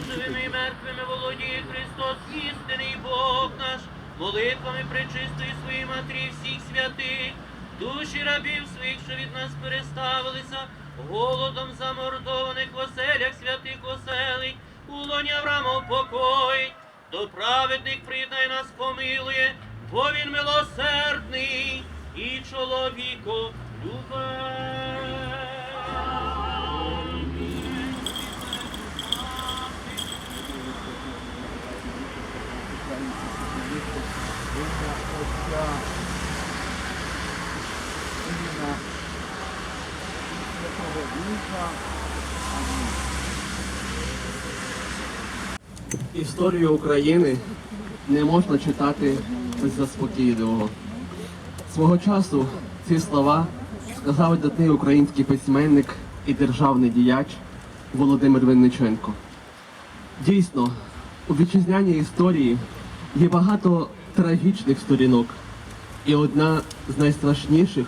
живими і мертвими володіє Христос, істинний Бог наш, молитвами пречистої своїй матері всіх святих, душі рабів своїх, що від нас переставилися, голодом замордованих в оселях святих оселий, у лоні Авраама покоїть, до праведних приєднай нас помилує, бо він милосердний і чоловіко Отця, Сина, Святого Духа. Історію України не можна читати без заспокійливого. Свого часу ці слова сказав видатний український письменник і державний діяч Володимир Винниченко. Дійсно, у вітчизняній історії є багато трагічних сторінок, і одна з найстрашніших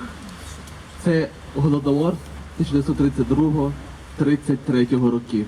це Голодомор 1932-33 років.